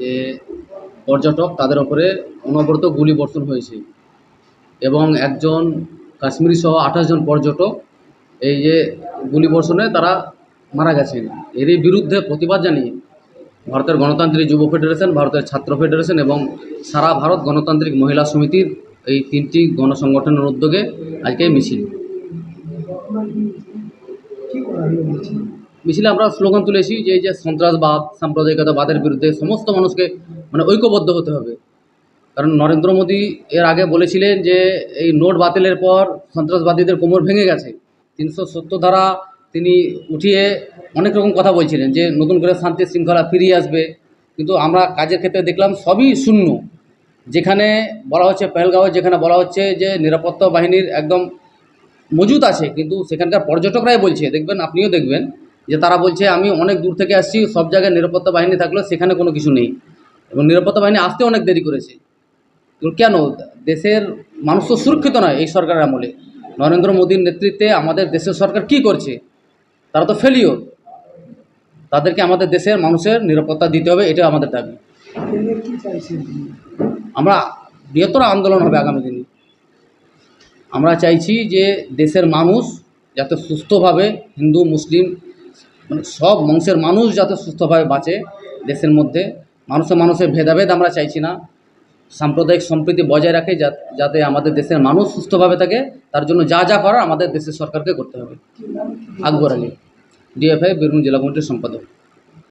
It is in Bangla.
যে পর্যটক তাদের ওপরে অনবরত গুলি বর্ষণ হয়েছে। এবং একজন কাশ্মীরি সহ আঠাশ জন পর্যটক এই যে গুলি বর্ষণে তারা মারা গেছেন। এরই বিরুদ্ধে প্রতিবাদ জানিয়ে ভারতের গণতান্ত্রিক যুব ফেডারেশন, ভারতের ছাত্র ফেডারেশন এবং সারা ভারত গণতান্ত্রিক মহিলা সমিতির এই তিনটি গণসংগঠনের উদ্যোগে আজকে মিছিল? মিছিলে আমরা স্লোগান তুলেছি যে এই যে সন্ত্রাসবাদ, সাম্প্রদায়িকতাবাদের বিরুদ্ধে সমস্ত মানুষকে মানে ঐক্যবদ্ধ হতে হবে। কারণ নরেন্দ্র মোদী এর আগে বলেছিলেন যে এই নোট বাতিলের পর সন্ত্রাসবাদীদের কোমর ভেঙে গেছে। তিনশো সত্তর ধারা তিনি উঠিয়ে অনেক রকম কথা বলছিলেন যে নতুন করে শান্তি শৃঙ্খলা ফিরিয়ে আসবে। কিন্তু আমরা কাজের ক্ষেত্রে দেখলাম সবই শূন্য। যেখানে বলা হচ্ছে পেহেলগাঁওয়ে যেখানে বলা হচ্ছে যে নিরাপত্তা বাহিনীর একদম মজুদ আছে, কিন্তু সেখানকার পর্যটকরাই বলছে। দেখবেন, আপনিও দেখবেন যে তারা বলছে, আমি অনেক দূর থেকে আসছি, সব জায়গায় নিরাপত্তা বাহিনী থাকলেও সেখানে কোনো কিছু নেই। এবং নিরাপত্তা বাহিনী আসতে অনেক দেরি করেছে। কেন? দেশের মানুষ তো সুরক্ষিত নয় এই সরকারের আমলে। নরেন্দ্র মোদীর নেতৃত্বে আমাদের দেশের সরকার কি করছে? তারা তো ফেলিওর তাদেরকে আমাদের দেশের মানুষের নিরাপত্তা দিতে হবে এটা আমাদের দাবি। আমরা বৃহত্তর আন্দোলন হবে আগামী দিনে। আমরা চাইছি যে দেশের মানুষ যাতে সুস্থভাবে হিন্দু, মুসলিম মানে সব বংশের মানুষ যাতে সুস্থভাবে বাঁচে দেশের মধ্যে, মানুষে মানুষের ভেদাভেদ আমরা চাইছি না। সাম্প্রদায়িক সম্প্রীতি বজায় রাখে যাতে আমাদের দেশের মানুষ সুস্থভাবে থাকে, তার জন্য যা যা করার আমাদের দেশের সরকারকে করতে হবে। আকবর আলী, ডিএফআই, বীরভূম জেলা কমিটির সম্পাদক।